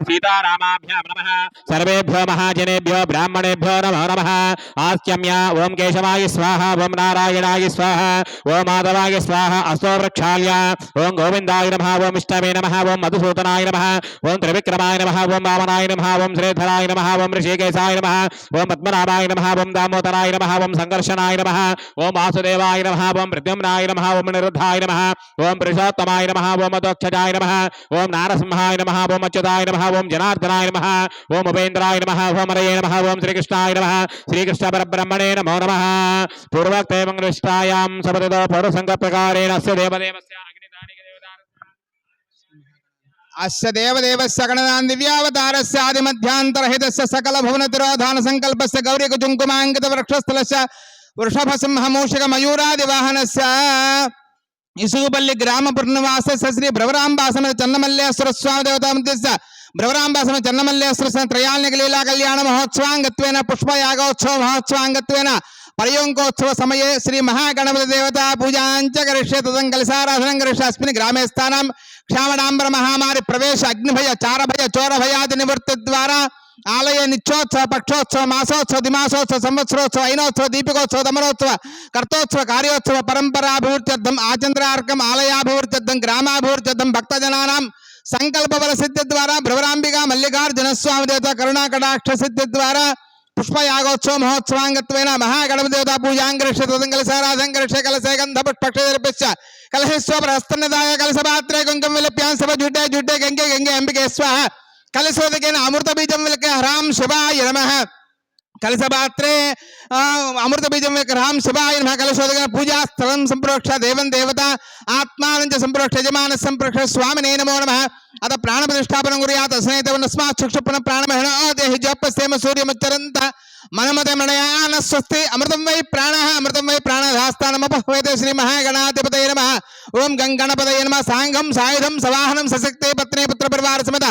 सीतारामाभ्यां नमः सर्वेभ्यो महाजनेभ्यो ब्राह्मणेभ्यो नमो नम आस्यम्य ओं केशवाय स्वाहा ओं नारायणाय स्वाहा ॐ माधवाय स्वाहा अस्तो वृक्षाल्य ॐ गोविन्दाय नमः ॐ विष्णवे नमः ॐ मधुसूदनाय नम ओं त्रिविक्रमाय नम ॐ वामनाय नम ओं श्रीधराय नम ॐ ऋषिकेशाय नम ॐ पद्मनाभाय नम ॐ दामोदराय नम ओं सङ्कर्षणाय नम ओं वासुदेवाय नम ॐ प्रद्युम्नाय नम ओं निरुद्धाय नम ॐ पुरुषोत्तमाय नम ॐ मदोक्षजाय नमः ॐ नारसिंहाय नमः ॐ अच्युताय नमः ఓం జనార్దనాయ నమ ఓం ఉపేంద్రాయ నమ ఓమరయ నమ ఓం శ్రీకృష్ణాయ నమ శ్రీకృష్ణ పరబ్రహ్మణే నమో నమ. పూర్వక్తే మంగళిష్టాయాం సమతితో పౌరసంగ ప్రకారేణ అస్య దేవదేవస్య అస్య దేవదేవస్య గణనాన్ దివ్యావతారస్య ఆదిమధ్యాంతరహితస్య సకల భువనతిరోధాన సంకల్పస్య గౌరీక కుంకుమాంకిత వృక్షస్థలస్య వృషభ సింహమూషిక మయూరాది వాహనస్య ఇసుగుపల్లి గ్రామ పూర్ణవాసస్య శ్రీ భ్రవరాంబాసన చన్నమల్లేశ్వర స్వామి దేవతామధ్యస్య భ్రవరాంబాసన చన్నమల్లేశ్వర త్రయాల్నిక లీలా కళ్యాణ మహోత్సవాంగత్వేన పుష్పయాగోత్సవ మహోత్సవాంగత్వేన పర్యోంకోత్సవ సమయే శ్రీ మహాగణపతి దేవత పూజాంచ కరిష్యే తదం కలిసారాధనం కరిష్య అస్మిన్ గ్రామే స్థానం క్షామడాంబర మహామారి ప్రవేశ అగ్నిభయ చారభయ చోరభయాది నివృత్తి ద్వారా ఆలయ నిత్యోత్సవ పక్షోత్సవ మాసోత్సవ దిమాసోత్సవ సంవత్సరోత్సవ ఐనోత్సవ దీపికోత్సవ దమరోత్సవ కర్తోత్సవ కార్యోత్సవ పరంపరాభివృద్ధ్యర్థం ఆచంద్రార్కం ఆలయాభివృద్ధ్యర్థం గ్రామాభివృద్ధ్యర్థం భక్తజనానాం संकल्प बल सिद्धि द्वारा भ्रवरांबिका मल्लिकार्जुन स्वामी देवता करुणा कटाक्ष सिद्धि द्वारा पुष्प यागोत्सव महोत्सवांग महागणप देवता पूजांगृष गंधपुष्पक्ष कुंकम विलप्यां सब गंगे गंगे अंबिके स्वाहा कलशोदकेन अमृत बीजं विलके हराम शिवाय नमः కలశపాత్రే అమృత బీజం విగ్రహం హ్రాం శివాయ నమః. పూజా స్థలం సంప్రోక్ష దేవం దేవత ఆత్మానంచ సంప్రోక్ష యజమాన సంప్రోక్ష స్వామి నే నమో నమ. అత ప్రాణ ప్రతిష్టాపనం కుర్యాత్ స్నేహితమస్మాత్ చక్షుపున ప్రాణమహిణ దేహి జోపస్యేమ సూర్యముచ్చరంత మనమత మణయాన స్వస్తి అమృతం వై ప్రాణ అమృతం వై ప్రాణధాస్థానమపహ్వేత శ్రీ మహాగణాధిపతయ నమ. ఓం గంగణపతయ నమ. సాంగం సాయుధం సవాహనం సశక్తే పత్ని పుత్ర పరివార సమత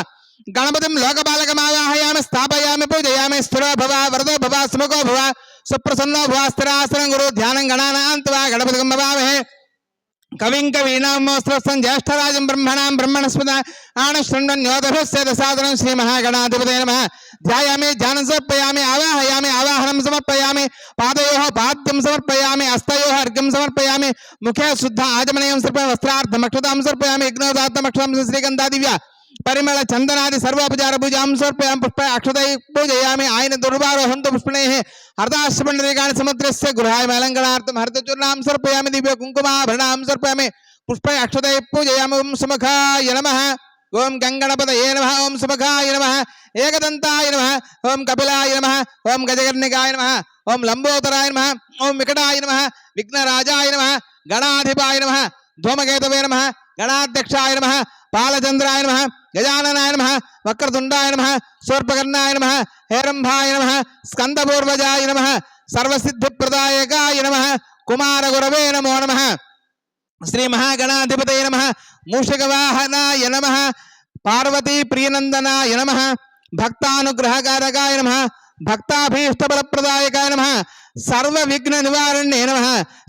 गणपति लोक बालक आयाम स्थापयामि पूजयामि स्थिरो भव, वरदो भव, सुमुखो भव, सुप्रसन्नो भव, स्थिरासनं गुरु, ध्यान गणाना गणपति भवामहे कविं कवीनामोऽस्त्रस्तं ज्येष्ठराजं ब्रह्मणां, ब्रह्मणस्पद आणशृण्वन्योदभस्य दशादनं श्रीमहागणाधिपते नमः। ध्यायामि, ध्यानं समर्पयामि, आवाहयामि, आवाहनं समर्पयामि, पादयोः पाद्यं समर्पयामि हस्तयोः अर्घ्यं समर्पयामि, मुखे शुद्ध आजमनीयं सर्पयामि वस्त्रार्थं अक्षतां सर्पयामि श्रीगन्धादिव्या। పరిమళ చందనాది సర్వోపచార పూజాం సమర్పయామి పుష్ప అక్షతై పూజయామి ఆయన దుర్వారోహంతో పుష్పణే హర్దాశ్రమండరీకాని సముద్రస్య గృహాయ మేలంకణార్థం హరితచూర్ణాం సమర్పయామి దివ్య కుంకుమాభరణాం సమర్పయామి పుష్ప అక్షతై పూజయామి ఓం సుముఖాయ నమః ఓం గంగణపతయే నమః ఓం సుముఖాయ నమః ఏకదంతాయ నమః ఓం కపిలాయ నమః ఓం గజగర్ణికాయ నమః ఓం లంబోదరాయ నమః ఓం వికటాయ నమః విఘ్నరాజాయ నమః గణాధిపాయ నమః ధూమకేతవే నమః గణాధ్యక్షాయ నమః పాలచంద్రాయ నమః గజాననాయ నమ వక్రతుండాయ నమ శూర్పకర్ణాయ నమ హేరంభాయ నమ స్కందపూర్వజాయ నమ సర్వసిద్ధిప్రదాయకాయ నమ కుమారగురవే నమో నమ శ్రీ మహాగణాధిపతయ నమ మూషికవాహనాయ నమ పార్వతీ ప్రియనందనాయ నమ భక్తానుగ్రహకారకాయ నమ భక్తాభీష్టబలప్రదాయకాయ నమ సర్వ విఘ్న నివారణే నమ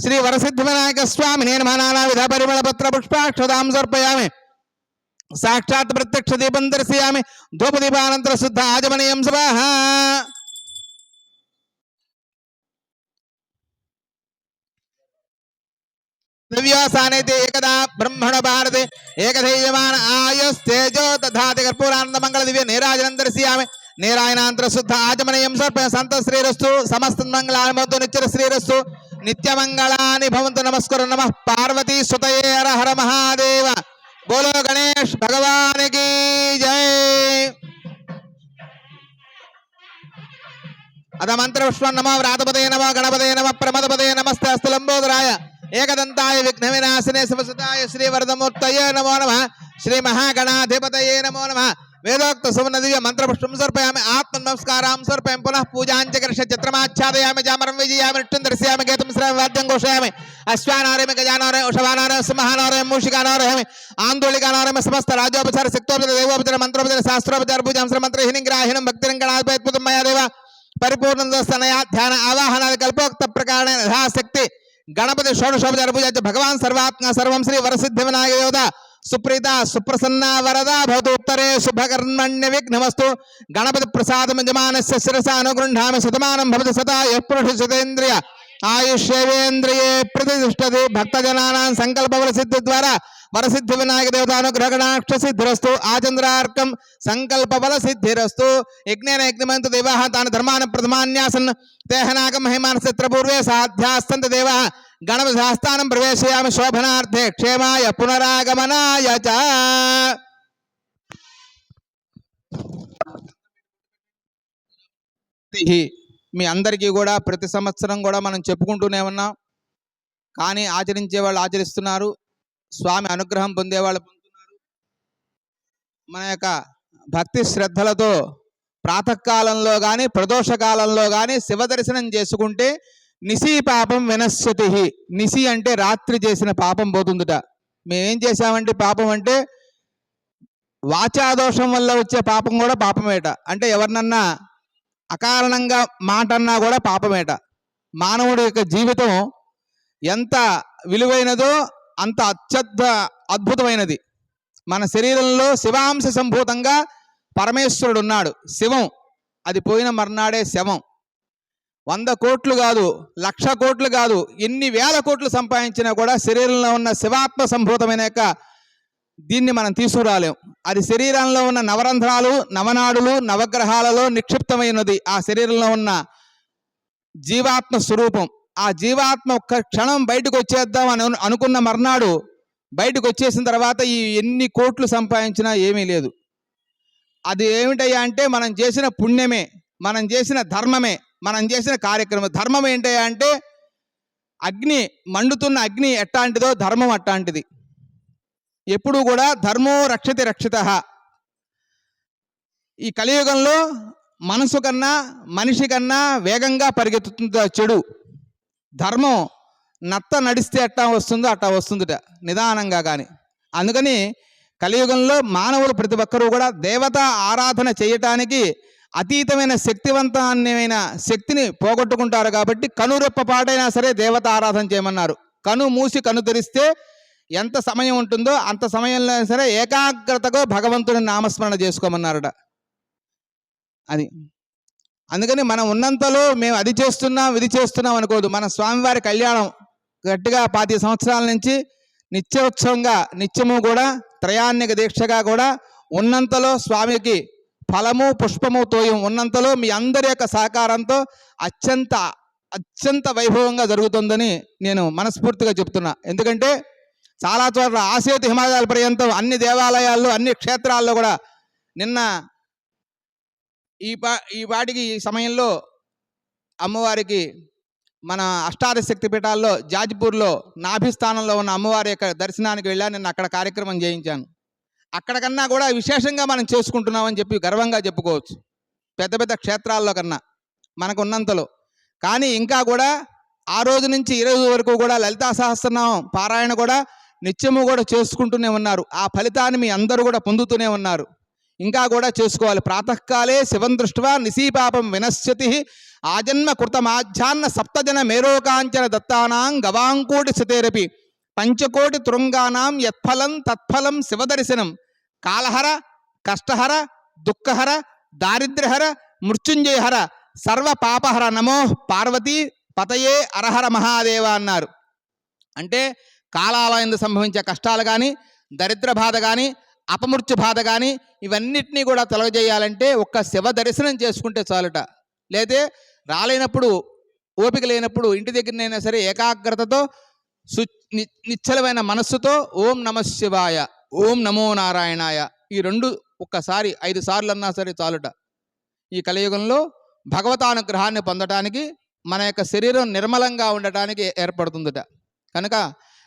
శ్రీ వరసిద్ధ వినాయక స్వామినే నమ నానావిధ పరిమళ పత్ర పుష్పాక్షతాం సమర్పయామి సాక్షాత్ ప్రత్యక్ష దీపం దర్శయామి ధూపదీపానంతర శుద్ధ ఆజమనీయం సభాః దివ్యాసానైతే ఏకదా బ్రహ్మణ భారతి ఏకధైర్యమాన ఆయుస్తేజో తథాతి కర్పూరానంద మంగళ దివ్య నీరాజనం దర్శయామి నీరాయనాంతర శుద్ధ ఆజమనీయం సమర్పయ సంత శ్రీరస్తు సమస్త మంగళానుమతో నిత్య శ్రీరస్తు నిత్యమంగళాని భవంతు నమస్కరు నమ పార్వతీ సుతయే హర మహాదేవ బోలో గణేష్ భగవానికి జై అద మంత్రపుష్పం నమ వ్రాతపదే నమ గణపదే నమ ప్రమదపదే నమస్తే అస్తు లంబోదరాయ ఏకదంతాయ విఘ్న వినాశనే శివసుతాయ శ్రీ వరదమూర్తయే నమో నమ శ్రీ మహాగణాధిపతయే నమో నమ వేదోక్త సుమన దివ్య మంత్రపుష్పం సమర్పయామి ఆత్మ నమస్కారం సమర్పయామి పునః పూజాంచకర్ష చిత్రమాచ్ఛాదయామి జామరం విజయామి నృత్యం దర్శయామి గీతం శ్రామి వాద్యం ఘోషయామి అశ్వానారయమి గజానారయ ఉషవానారయ సింహానారయం మూషికానారయమి ఆందోళికానారయమి సమస్త రాజోపచార శక్తోపచార దేవోపచార మంత్రోపచార శాస్త్రోపచార పూజాంశ్ర మంత్ర హినిగ్రాహినం భక్తిరంగణాద్భుతం మయా దేవ పరిపూర్ణ స్తనయ ధ్యాన ఆవాహనాది కల్పోక్త ప్రకార యథాశక్తి గణపతి షోడశోపచార పూజ భగవాన్ సర్వాత్మ సర్వం శ్రీ వరసిద్ధి వినాయక దేవత సుప్రీత సుప్రసన్న వరద భవతు ఉత్తరే శుభకర్మణ్య విఘ్నమస్తు. గణపతి ప్రసాదం యజమానస్య శిరస అనుగృహామి శతమానం భవతి సదా యపురుష శతేంద్రియ ఆయుష్యేంద్రియే ప్రతిష్టది భక్తజనానాం సంకల్ప సిద్ధి ద్వారా వరసిద్ధి వినాయక దేవతానుగ్రహణాక్ష సిద్ధిరస్తు. ఆచంద్రార్కం సంకల్ప బల సిద్ధిరస్తు. యజ్ఞేన యజ్ఞమంత దేవాः తాను ధర్మాన ప్రథమాన్యాసన్. తేహనాగం మహిమాన పూర్వే సాధ్యాస్తంత దేవ గణపతి ప్రవేశయామి శోభనార్థే క్షేమాయ పునరాగమనాయ చ మీ అందరికీ కూడా ప్రతి సంవత్సరం కూడా మనం చెప్పుకుంటూనే ఉన్నాం. కానీ ఆచరించే వాళ్ళు ఆచరిస్తున్నారు. స్వామి అనుగ్రహం పొందేవాళ్ళు పొందుతున్నారు. మన యొక్క భక్తి శ్రద్ధలతో ప్రాతకాలంలో కానీ ప్రదోషకాలంలో కానీ శివ దర్శనం చేసుకుంటే నిసి పాపం వినశ్యతి నిసి అంటే రాత్రి చేసిన పాపం పోతుందిట. మేమేం చేశామంటే పాపం అంటే వాచాదోషం వల్ల వచ్చే పాపం కూడా పాపమేట. అంటే ఎవరినన్నా అకారణంగా మాట అన్నా కూడా పాపమేట. మానవుడి యొక్క జీవితం ఎంత విలువైనదో అంత అత్యద్భ అద్భుతమైనది. మన శరీరంలో శివాంశ సంభూతంగా పరమేశ్వరుడు ఉన్నాడు శివం. అది పోయిన మర్నాడే శవం. వంద కోట్లు కాదు లక్ష కోట్లు కాదు ఎన్ని వేల కోట్లు సంపాదించినా కూడా శరీరంలో ఉన్న శివాత్మ సంభూతమైన యొక్క దీన్ని మనం తీసుకురాలేం. అది శరీరంలో ఉన్న నవరంధ్రాలు నవనాడులు నవగ్రహాలలో నిక్షిప్తమైనది. ఆ శరీరంలో ఉన్న జీవాత్మ స్వరూపం. ఆ జీవాత్మ ఒక్క క్షణం బయటకు వచ్చేద్దాం అని అనుకున్న మర్నాడు బయటకు వచ్చేసిన తర్వాత ఈ ఎన్ని కోట్లు సంపాదించినా ఏమీ లేదు. అది ఏమిటయ్యా అంటే మనం చేసిన పుణ్యమే మనం చేసిన ధర్మమే మనం చేసిన కార్యక్రమం. ధర్మం ఏంటి అంటే అగ్ని మండుతున్న అగ్ని ఎట్టాంటిదో ధర్మం అట్టాంటిది ఎప్పుడు కూడా ధర్మో రక్షతి రక్షిత. ఈ కలియుగంలో మనసు కన్నా మనిషి కన్నా వేగంగా పరిగెత్తుతుంది చెడు? ధర్మం నత్త నడిస్తే ఎట్టా వస్తుందో అట్టా వస్తుందిట నిదానంగా కానీ అందుకని కలియుగంలో మానవులు ప్రతి ఒక్కరూ కూడా దేవత ఆరాధన చేయటానికి అతీతమైన శక్తివంతమైన శక్తిని పోగొట్టుకుంటారు కాబట్టి కనురెప్ప పాటైనా సరే దేవత ఆరాధన చేయమన్నారు. కను మూసి కను తెరిస్తే ఎంత సమయం ఉంటుందో అంత సమయంలో సరే ఏకాగ్రతగా భగవంతుని నామస్మరణ చేసుకోమన్నారట. అది. అందుకని మనం ఉన్నంతలో మేము అది చేస్తున్నాం ఇది చేస్తున్నాం అనుకోదు. మన స్వామివారి కళ్యాణం గట్టిగా పాతి సంవత్సరాల నుంచి నిత్యోత్సవంగా నిత్యము కూడా త్రయాన్నిక దీక్షగా కూడా ఉన్నంతలో స్వామికి ఫలము పుష్పము తోయం ఉన్నంతలో మీ అందరి యొక్క సహకారంతో అత్యంత అత్యంత వైభవంగా జరుగుతుందని నేను మనస్ఫూర్తిగా చెప్తున్నా. ఎందుకంటే చాలా చోట్ల ఆసేతు హిమాలయాల పర్యంతం అన్ని దేవాలయాల్లో అన్ని క్షేత్రాల్లో కూడా నిన్న ఈ పా ఈ వాటికి ఈ సమయంలో అమ్మవారికి మన అష్టాదశ శక్తి పీఠాల్లో జాజిపూర్లో నాభిస్థానంలో ఉన్న అమ్మవారి యొక్క దర్శనానికి వెళ్ళా. నిన్న అక్కడ కార్యక్రమం చేయించాను. అక్కడకన్నా కూడా విశేషంగా మనం చేసుకుంటున్నామని చెప్పి గర్వంగా చెప్పుకోవచ్చు. పెద్ద పెద్ద క్షేత్రాల్లో కన్నా మనకున్నంతలో. కానీ ఇంకా కూడా ఆ రోజు నుంచి ఈ రోజు వరకు కూడా లలితా సహస్రనామం పారాయణ కూడా నిత్యము కూడా చేసుకుంటూనే ఉన్నారు. ఆ ఫలితాన్ని మీ అందరూ కూడా పొందుతూనే ఉన్నారు. ఇంకా కూడా చేసుకోవాలి. ప్రాతకాలే శివం దృష్ట్వా నిశీపాపం వినశ్యతి ఆజన్మ కృతమాధ్యాన్న సప్తజన మేరోకాంచన దత్తానాం గవాంకోటి సతేరపి పంచకోటి తృంగానాం యత్ఫలం తత్ఫలం శివదర్శనం కాలహర కష్టహర దుఃఖహర దారిద్ర్యహర మృత్యుంజయహర సర్వ పాపహర నమో పార్వతీ పతయే అరహర మహాదేవ అన్నారు. అంటే కాలాలయందు సంభవించే కష్టాలు కానీ దరిద్ర బాధ కానీ అపమృత్యు బాధ కానీ ఇవన్నిటినీ కూడా తొలగజేయాలంటే ఒక్క శివ దర్శనం చేసుకుంటే చాలుట. లేతే రాలేనప్పుడు ఓపిక లేనప్పుడు ఇంటి దగ్గరనైనా సరే ఏకాగ్రతతో సు ని- నిశ్చలమైన మనస్సుతో ఓం నమ శివాయ ఓం నమో నారాయణాయ. ఈ రెండు ఒక్కసారి ఐదు సార్లు అన్నా సరే చాలుట. ఈ కలియుగంలో భగవతానుగ్రహాన్ని పొందటానికి మన యొక్క శరీరం నిర్మలంగా ఉండటానికి ఏర్పడుతుందట. కనుక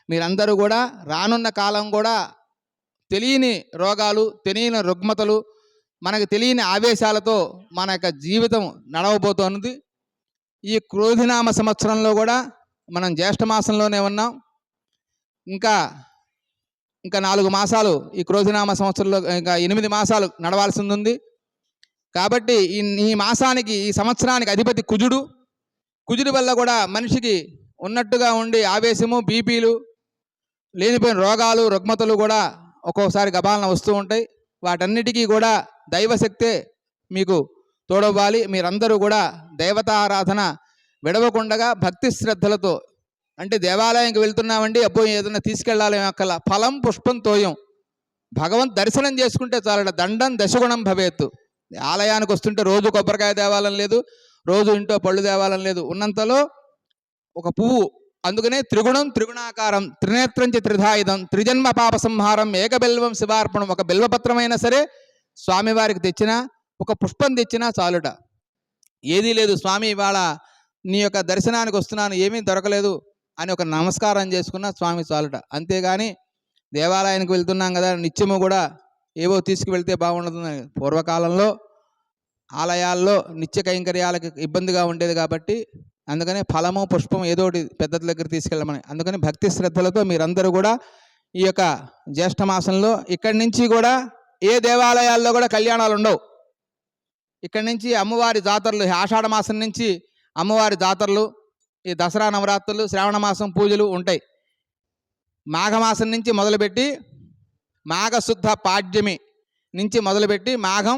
మీరందరూ కూడా రానున్న కాలం కూడా తెలియని రోగాలు తెలియని రుగ్మతలు మనకు తెలియని ఆవేశాలతో మన యొక్క జీవితం నడవబోతోంది. ఈ క్రోధినామ సంవత్సరంలో కూడా మనం జ్యేష్ఠ మాసంలోనే ఉన్నాం. ఇంకా ఇంకా నాలుగు మాసాలు ఈ క్రోధినామ సంవత్సరంలో ఇంకా ఎనిమిది మాసాలు నడవాల్సి ఉంది కాబట్టి ఈ ఈ మాసానికి ఈ సంవత్సరానికి అధిపతి కుజుడు. కుజుడి వల్ల కూడా మనిషికి ఉన్నట్టుగా ఉండి ఆవేశము బీపీలు లేనిపోయిన రోగాలు రుగ్మతలు కూడా ఒక్కోసారి గబాలన వస్తూ ఉంటాయి. వాటన్నిటికీ కూడా దైవశక్తే మీకు తోడవ్వాలి. మీరందరూ కూడా దేవతారాధన విడవకుండగా భక్తి శ్రద్ధలతో అంటే దేవాలయానికి వెళ్తున్నామండి అబ్బో ఏదైనా తీసుకెళ్ళాలి అక్కల. ఫలం పుష్పం తోయం. భగవంత్ దర్శనం చేసుకుంటే చాలట దండం దశగుణం భవేత్తు. ఆలయానికి వస్తుంటే రోజు కొబ్బరికాయ దేవాలయం లేదు రోజు ఇంట్లో పళ్ళు దేవాలయం లేదు. ఉన్నంతలో ఒక పువ్వు అందుకనే త్రిగుణం త్రిగుణాకారం త్రినేత్రం త్రిధాయుధం త్రిజన్మ పాప సంహారం ఏకబిల్వం శివార్పణం ఒక బిల్వపత్రమైనా సరే స్వామివారికి తెచ్చినా ఒక పుష్పం తెచ్చినా చాలుట. ఏదీ లేదు స్వామి ఇవాళ నీ యొక్క దర్శనానికి వస్తున్నాను ఏమీ దొరకలేదు. అని ఒక నమస్కారం చేసుకున్న స్వామి చాలుట. అంతేగాని దేవాలయానికి వెళ్తున్నాం కదా నిత్యము కూడా ఏవో తీసుకువెళ్తే బాగుండదు. పూర్వకాలంలో ఆలయాల్లో నిత్య కైంకర్యాలకు ఇబ్బందిగా ఉండేది కాబట్టి అందుకనే ఫలము పుష్పం ఏదో ఒకటి పెద్దల దగ్గర తీసుకెళ్ళమని. అందుకని భక్తి శ్రద్ధలతో మీరందరూ కూడా ఈ యొక్క జ్యేష్ఠ మాసంలో ఇక్కడి నుంచి కూడా ఏ దేవాలయాల్లో కూడా కళ్యాణాలు ఉండవు. ఇక్కడి నుంచి అమ్మవారి జాతరలు ఆషాఢ మాసం నుంచి అమ్మవారి జాతరలు ఈ దసరా నవరాత్రులు శ్రావణ మాసం పూజలు ఉంటాయి. మాఘమాసం నుంచి మొదలుపెట్టి మాఘశుద్ధ పాడ్యమి నుంచి మొదలుపెట్టి మాఘం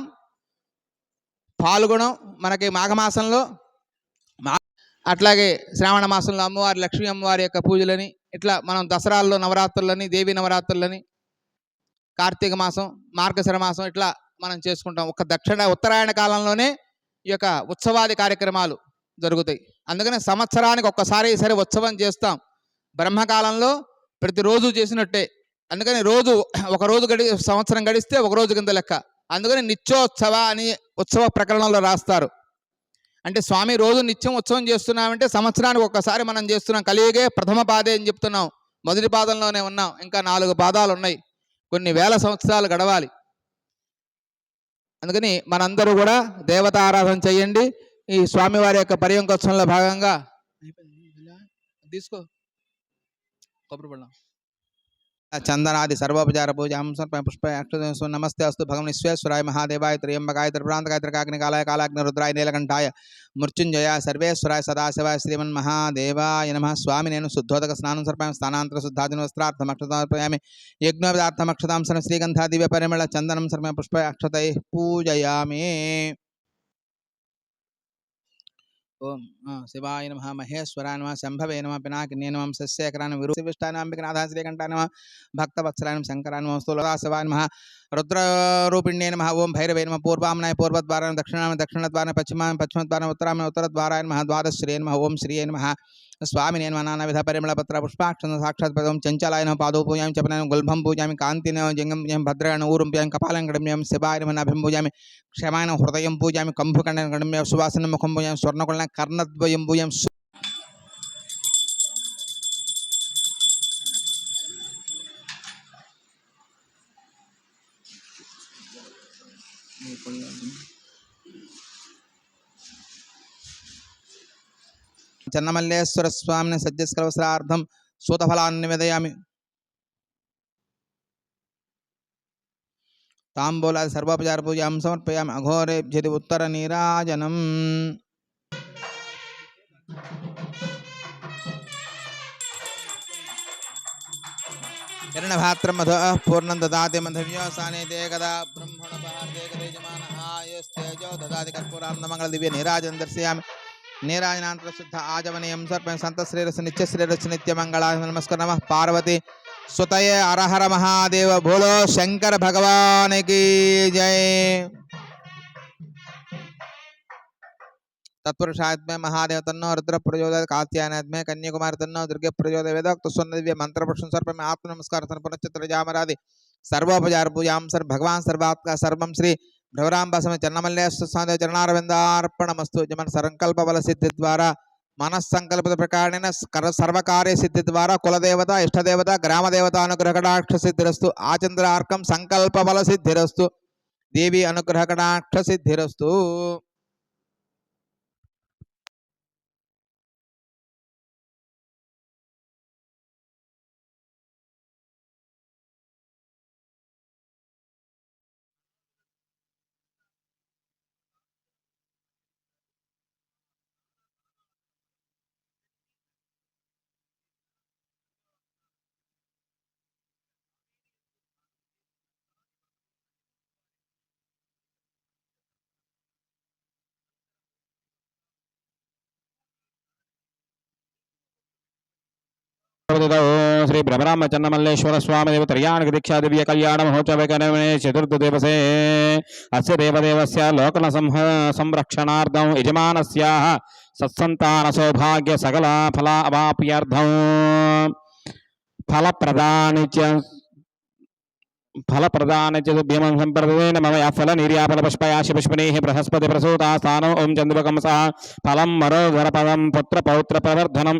పాల్గొనం మనకి మాఘమాసంలో మా అట్లాగే శ్రావణ మాసంలో అమ్మవారి లక్ష్మీ అమ్మవారి యొక్క పూజలని ఇట్లా మనం దసరాల్లో నవరాత్రులని దేవి నవరాత్రులని కార్తీక మాసం మార్గశిర మాసం ఇట్లా మనం చేసుకుంటాం. ఒక దక్షిణ ఉత్తరాయణ కాలంలోనే ఈ యొక్క ఉత్సవాది కార్యక్రమాలు జరుగుతాయి. అందుకని సంవత్సరానికి ఒక్కసారి సరే ఉత్సవం చేస్తాం. బ్రహ్మకాలంలో ప్రతిరోజు చేసినట్టే. అందుకని రోజు ఒక రోజు గడి సంవత్సరం గడిస్తే ఒక రోజు కింద లెక్క. అందుకని నిత్యోత్సవ అని ఉత్సవ ప్రకరణంలో రాస్తారు. అంటే స్వామి రోజు నిత్యం ఉత్సవం చేస్తున్నామంటే సంవత్సరానికి ఒక్కసారి మనం చేస్తున్నాం. కలియుగే ప్రథమ పాదే అని చెప్తున్నాం. మొదటి పాదంలోనే ఉన్నాం. ఇంకా నాలుగు పాదాలు ఉన్నాయి. కొన్ని వేల సంవత్సరాలు గడవాలి. అందుకని మనందరూ కూడా దేవత ఆరాధన చేయండి. ఈ స్వామివారి యొక్క పర్యంకోత్సవంలో భాగంగా తీసుకో. కొబ్బరి పళ్ళం చందనాది సర్వోపచార పూజ హంస పుష్ప నమస్తే అస్తు భగవన్ విశ్వేశ్వరాయ మహాదేవాయ త్రయంబకాయ కాలాయ కాలాగ్ని రుద్రాయ నీలకంఠాయ మృత్యుంజయ సర్వేశ్వరాయ సదాశివాయ శ్రీమన్ మహాదేవాయ నమ. స్వామి నేను శుద్ధోదక స్నానం సర్పాయం స్థానాంతర శుద్ధాదిన వస్త్రార్థం అక్షతార్పయామి యజ్ఞోపదార్థం అక్షతాంశన శ్రీగంధా దివ్య పరిమళ చందనం సర్ప పుష్ప అక్షతై పూజయామి. ఓం శివాయ నమ మహేశ్వరాయ నమ శంభవే నమ పినాకినే నమ సస్యేకరాయ నమ విరుశివిష్టాయ నమ అంబికనాథ శ్రీకంఠాయ నమ భక్తవత్సలాయ నమ శంకరాయ నమ స్థూలదా శివాయ నమ రుద్రరూపిణ్యే నమ ఓం భైరవే నమ పూర్వామనాయ పూర్వద్వారాయ దక్షిణాయ దక్షిణద్వారాయ పశ్చిమాయ పశ్చిమద్వారాయ ఉత్తరామ ఉత్తరద్వారాయ నమ ద్వాదశ్రీ నమ ఓం శ్రీయ నమ స్వామినే నమ నానావిధ పరిమళ పత్ర పుష్పాక్షణ సాక్షాత్ పదం చంచలాయనం పాదో పూజామి చపనాయం గుల్భం పూజామి కాంతిన జంగం పూజామి భద్రాయణ ఊరం పూజామి కపాలం గడమ్యం శివాయ నమ పూజామి క్షమాయన హృదయం పూజామి కంభుకండ గడమ్య సువాసన ముఖం పూజామి స్వర్ణకుళ కర్ణద్వయం పూజామి సు- చెన్నమల్లేశ్వర స్వామిని సజ్జస్కరవసరార్థం సూతఫలాన్ని నివేదయామి తాంబూలాది సర్వోపచార పూజాం సమర్పయామి అఘోరేభ్యది ఉత్తర నీరాజనం హిరణభాత్రం మధు పూర్ణం దదాతి మధవ్యోసానే తే కదా బ్రహ్మణ పహార్దే గదేజమాన ఆయస్తేజో దదాతి కర్పూరానంద మంగళ దివ్య నీరాజనం దర్శయామి నీరాజనాంతర శుద్ధ ఆజమనీయం సర్పం సంత శ్రీరస్ నిత్య శ్రీరస్ నిత్య మంగళ నమస్కర నమ పార్వతి సుతయే అరహర మహాదేవ భోలో శంకర భగవానికి జై తత్పురుషాత్మే మహాదేవ తన్నో రుద్ర ప్రచోదయ కాత్యానాత్మే కన్యాకుమారి తన్నో దుర్గ ప్రచోదయ వేదోక్త స్వర్ణ దివ్య మంత్రపురుషం సర్పమే ఆత్మ నమస్కార పునశ్చిత్ర జామరాది సర్వోపచార పూజాం సర్ భగవాన్ సర్వాత్మ సర్వం శ్రీ భ్రవరాంబసమ చన్నమల్లేశ్వర స్వామి చరణారవిందార్పణమస్తు జమన్ సంకల్ప బల సిద్ధి ద్వారా మనస్సంకల్పత ప్రకారణ సర్వకార్య సిద్ధి ద్వారా కులదేవత ఇష్టదేవత గ్రామదేవత అనుగ్రహ కటాక్ష సిద్ధిరస్తు ఆచంద్రార్కం సంకల్ప బల సిద్ధిరస్తు దేవి అనుగ్రహ కటాక్ష సిద్ధిరస్తు श्री ब्रह्मराम स्वामी त्रियाण दीक्षा दिव्य कल्याण चतुर्थदेव से अस्य देवदेव लोकन संह संरक्षणार्धम यजमान सत्संतान सौभाग्य सकला फला फल प्रदान फल प्रदान फल निर्यापल पुष्पयाशि पुष्पी बृहस्पति प्रसूता स्थान ओं चंद्रकंस फलम मरोधरपम पुत्र पौत्र प्रवर्धनम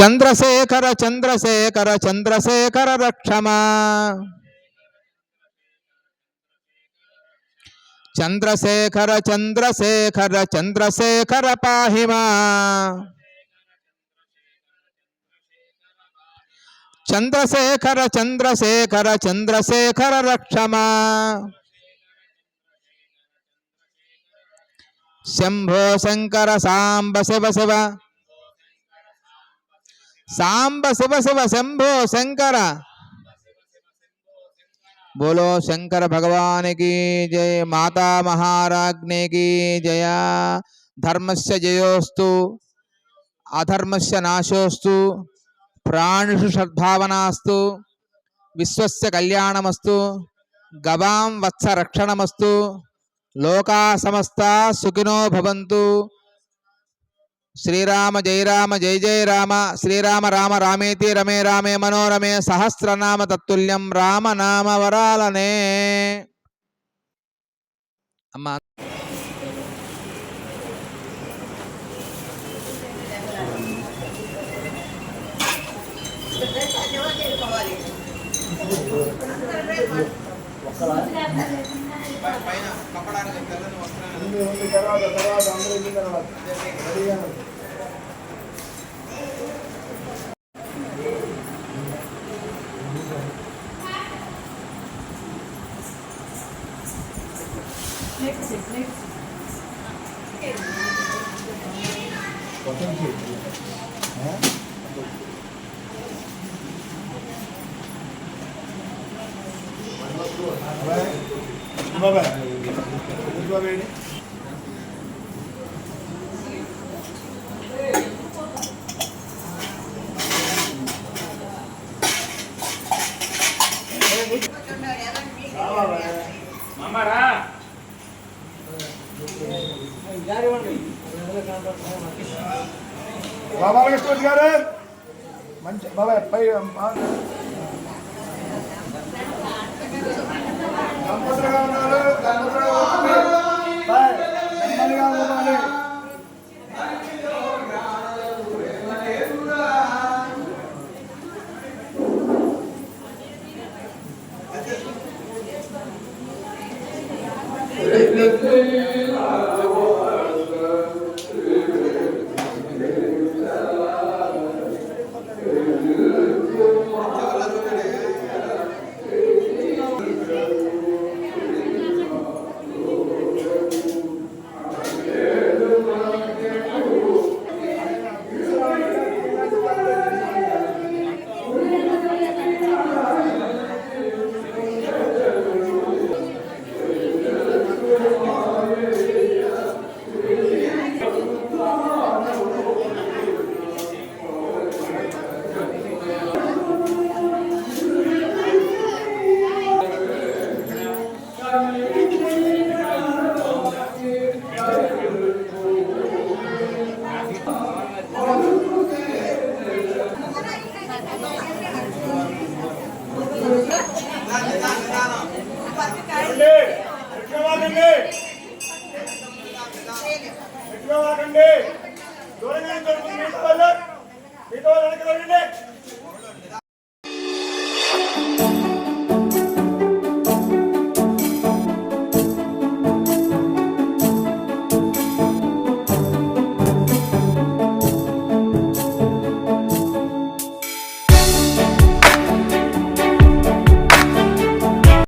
చంద్రశేఖర చంద్రశేఖర చంద్రశేఖర రక్షమా. చంద్రశేఖర చంద్రశేఖర చంద్రశేఖర పాహిమా. చంద్రశేఖర చంద్రశేఖర చంద్రశేఖర రక్షమా. శంభో శంకర సాంబ శివ శివ. సాంబ శివ శివ శంభో శంకర. బోలో శంకర భగవానికి జయ మాతా మహారాజ్ఞికి జయ. ధర్మస్య జయోస్తు అధర్మస్య నాశోస్తు ప్రాణుషు సద్భావనాస్తు విశ్వస్య కళ్యాణమస్తు గవాం వత్స రక్షణమస్తు లోకా సమస్త సుఖినో భవంతు. శ్రీరామ జయ రామ జయ జయ రామ శ్రీరామ రామ రామేతి రమే రామే మనోరమే సహస్రనామ తత్తుల్యం రామ నామ వరాలనే. అమ్మా. ఒక్కలా? పైన కప్పడానికి తెల్లని వస్త్రాలు. తర్వాత తర్వాత అందరూ తర్వాత. మామారా బాబా కృష్ణరాజు గారు. మంచి బాబా పై దంపతులుగా ఉన్నారు? దంపతులుగా ఉండాలి